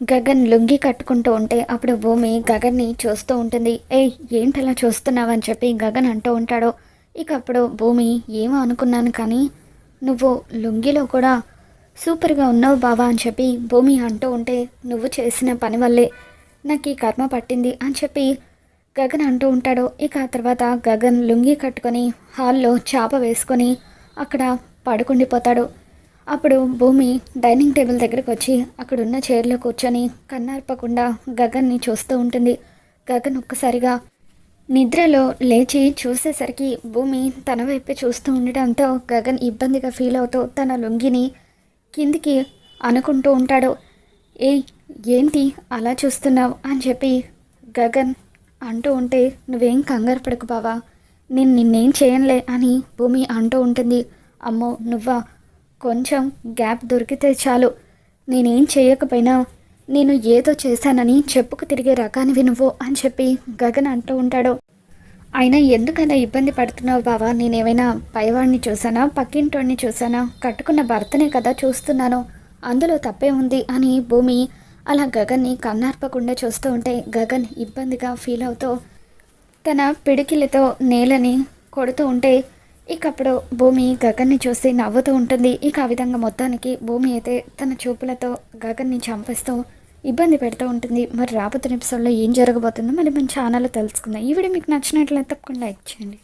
గగన్ లుంగి కట్టుకుంటూ ఉంటే అప్పుడు భూమి గగన్ని చూస్తూ ఉంటుంది. ఏయ్ ఏంటలా చూస్తున్నావని చెప్పి గగన్ అంటూ ఉంటాడు. ఇక అప్పుడు భూమి ఏమో అనుకున్నాను కానీ నువ్వు లుంగిలో కూడా సూపర్గా ఉన్నావు బావా అని చెప్పి భూమి అంటూ ఉంటే నువ్వు చేసిన పని వల్లే నాకు ఈ కర్మ పట్టింది అని చెప్పి గగన్ అంటూ ఉంటాడు. ఇక ఆ తర్వాత గగన్ లుంగి కట్టుకొని హాల్లో చాప వేసుకొని అక్కడ పడుకుండిపోతాడు. అప్పుడు భూమి డైనింగ్ టేబుల్ దగ్గరకు వచ్చి అక్కడున్న చైర్లో కూర్చొని కన్నార్పకుండా గగన్ని చూస్తూ ఉంటుంది. గగన్ ఒక్కసారిగా నిద్రలో లేచి చూసేసరికి భూమి తన వైపే చూస్తూ ఉండడంతో గగన్ ఇబ్బందిగా ఫీల్ అవుతూ తన లుంగిని కిందికి అనుకుంటూ ఉంటాడు. ఏయ్ ఏంటి అలా చూస్తున్నావు అని చెప్పి గగన్ అంటూ ఉంటే నువ్వేం కంగారు పడకు బావా. నేను నిన్నేం చేయనులే అని భూమి అంటూ ఉంటుంది. అమ్మో నువ్వా? కొంచెం గ్యాప్ దొరికితే చాలు. నేనేం చేయకపోయినా నేను ఏదో చేశానని చెప్పుకు తిరిగే రకానివి నువ్వు అని చెప్పి గగన్ అంటూ ఉంటాడు. అయినా ఎందుకైనా ఇబ్బంది పడుతున్నావు బావా? నేనేమైనా పైవాడిని చూసానా పక్కింటోడిని చూసానా కట్టుకున్న భర్తనే కదా చూస్తున్నాను. అందులో తప్పే ఉంది అని భూమి అలా గగన్ని కన్నార్పకుండా చూస్తూ ఉంటే గగన్ ఇబ్బందిగా ఫీల్ అవుతూ తన పిడికిలతో నేలని కొడుతూ ఉంటే ఇక అప్పుడు భూమి గగన్ని చూసి నవ్వుతూ ఉంటుంది. ఇక ఆ విధంగా మొత్తానికి భూమి అయితే తన చూపులతో గగన్ని చంపేస్తూ ఇబ్బంది పెడుతూ ఉంటుంది. మరి రాబోతున్న ఎపిసోడ్లో ఏం జరగబోతుందో మరి మన ఛానల్లో తెలుసుకుందాం. ఈ వీడియో మీకు నచ్చినట్లయితే తప్పకుండా లైక్ చేయండి.